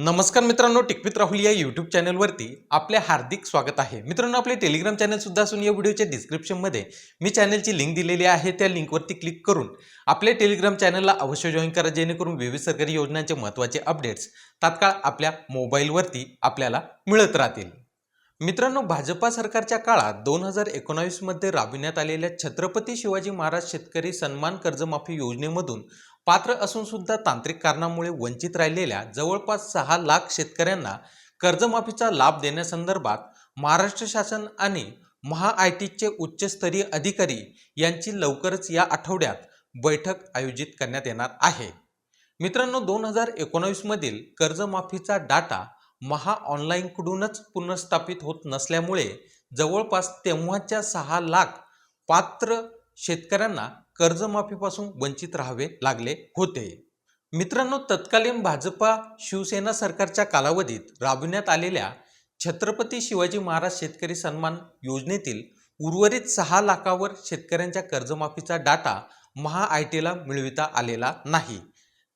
नमस्कार मित्रांनो टिकवित राहुल या यूट्यूब चॅनलवरती आपले हार्दिक स्वागत आहे. मित्रांनो आपले टेलिग्राम चॅनल सुद्धा असून या व्हिडिओच्या डिस्क्रिप्शनमध्ये मी चॅनलची लिंक दिलेली आहे. त्या लिंकवरती क्लिक करून आपल्या टेलिग्राम चॅनलला अवश्य जॉईन करा जेणेकरून विविध सरकारी योजनांचे महत्त्वाचे अपडेट्स तात्काळ आपल्या मोबाईलवरती आपल्याला मिळत राहतील. मित्रांनो भाजपा सरकारच्या काळात दोन हजार एकोणावीसमध्ये राबविण्यात आलेल्या छत्रपती शिवाजी महाराज शेतकरी सन्मान कर्जमाफी योजनेमधून पात्र असून सुद्धा तांत्रिक कारणामुळे वंचित राहिलेल्या जवळपास सहा लाख शेतकऱ्यांना कर्जमाफीचा लाभ देण्यासंदर्भात महाराष्ट्र शासन आणि महा आय टीचे उच्चस्तरीय अधिकारी यांची लवकरच या आठवड्यात बैठक आयोजित करण्यात येणार आहे. मित्रांनो दोन हजार एकोणावीसमधील कर्जमाफीचा डाटा महा ऑनलाईनकडूनच पुनर्स्थापित होत नसल्यामुळे जवळपास तेव्हाच्या सहा लाख पात्र शेतकऱ्यांना कर्जमाफीपासून वंचित राहावे लागले होते. मित्रांनो तत्कालीन भाजपा शिवसेना सरकारच्या कालावधीत राबविण्यात आलेल्या छत्रपती शिवाजी महाराज शेतकरी सन्मान योजनेतील उर्वरित सहा लाखावर शेतकऱ्यांच्या कर्जमाफीचा डाटा महा आय टीला मिळविता आलेला नाही.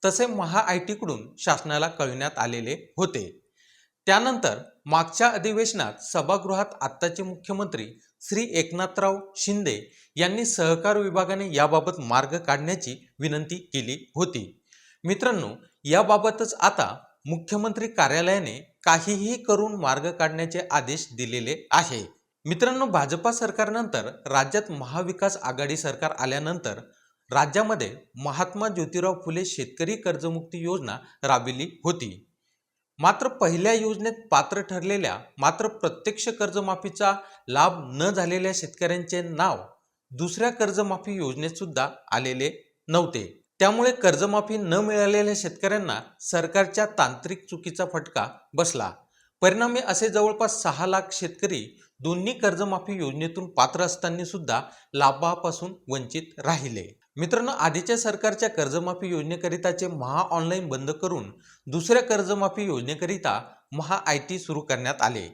तसे महा आय टीकडून शासनाला कळविण्यात आलेले होते. त्यानंतर मागच्या अधिवेशनात सभागृहात आत्ताचे मुख्यमंत्री श्री एकनाथराव शिंदे यांनी सहकार विभागाने याबाबत मार्ग काढण्याची विनंती केली होती. मित्रांनो याबाबतच आता मुख्यमंत्री कार्यालयाने काहीही करून मार्ग काढण्याचे आदेश दिलेले आहे. मित्रांनो भाजपा सरकारनंतर राज्यात महाविकास आघाडी सरकार आल्यानंतर राज्यामध्ये महात्मा ज्योतिराव फुले शेतकरी कर्जमुक्ती योजना राबविली होती. मात्र पहिल्या योजनेत पात्र ठरलेल्या मात्र प्रत्यक्ष कर्जमाफीचा लाभ न झालेल्या शेतकऱ्यांचे नाव दुसऱ्या कर्जमाफी योजनेत सुद्धा आलेले नव्हते. त्यामुळे कर्जमाफी न मिळालेल्या शेतकऱ्यांना सरकारच्या तांत्रिक चुकीचा फटका बसला. परिणामी असे जवळपास सहा लाख शेतकरी दोन्ही कर्जमाफी योजनेतून पात्र असताना सुद्धा लाभापासून वंचित राहिले. मित्रांनो आधीच्या सरकारच्या कर्जमाफी योजनेकरिताचे महा ऑनलाईन बंद करून दुसऱ्या कर्जमाफी योजनेकरिता महा आय टी सुरू करण्यात आले.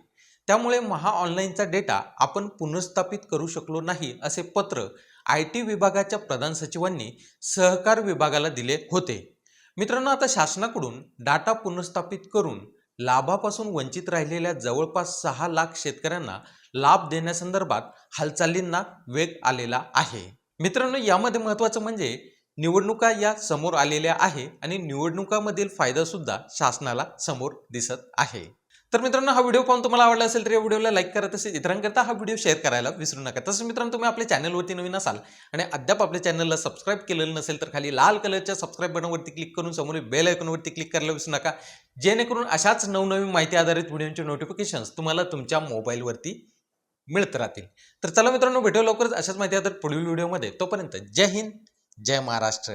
त्यामुळे महा ऑनलाईनचा डेटा आपण पुनर्स्थापित करू शकलो नाही असे पत्र आय टी विभागाच्या प्रधान सचिवांनी सहकार विभागाला दिले होते. मित्रांनो आता शासनाकडून डाटा पुनर्स्थापित करून लाभापासून वंचित राहिलेल्या जवळपास सहा लाख शेतकऱ्यांना लाभ देण्यासंदर्भात हालचालींना वेग आलेला आहे. मित्रांनो यामध्ये महत्त्वाचं म्हणजे निवडणुका या समोर आलेल्या आहे आणि निवडणुकामधील फायदा सुद्धा शासनाला समोर दिसत आहे. तर मित्रांनो हा व्हिडिओ पाहून तुम्हाला आवडला असेल तर या व्हिडिओला लाईक करा तसेच इतरांकरता हा व्हिडिओ शेअर करायला विसरू नका. तसंच मित्रांनो तुम्ही आपल्या चॅनलवरती नवीन असाल आणि अद्याप आपल्या चॅनलला सबस्क्राईब केलेलं नसेल तर खाली लाल कलरच्या सबस्क्राईब बटनवरती क्लिक करून समोर बेल आयकॉनवरती क्लिक करायला विसरू नका. जेणेकरून अशाच नवनवीन माहिती आधारित व्हिडिओचे नोटिफिकेशन्स तुम्हाला तुमच्या मोबाईलवरती मिळत राहतील. तर चला मित्रांनो भेटू लवकरच अशाच माहिती आता पुढील व्हिडिओमध्ये. तोपर्यंत जय हिंद जय महाराष्ट्र.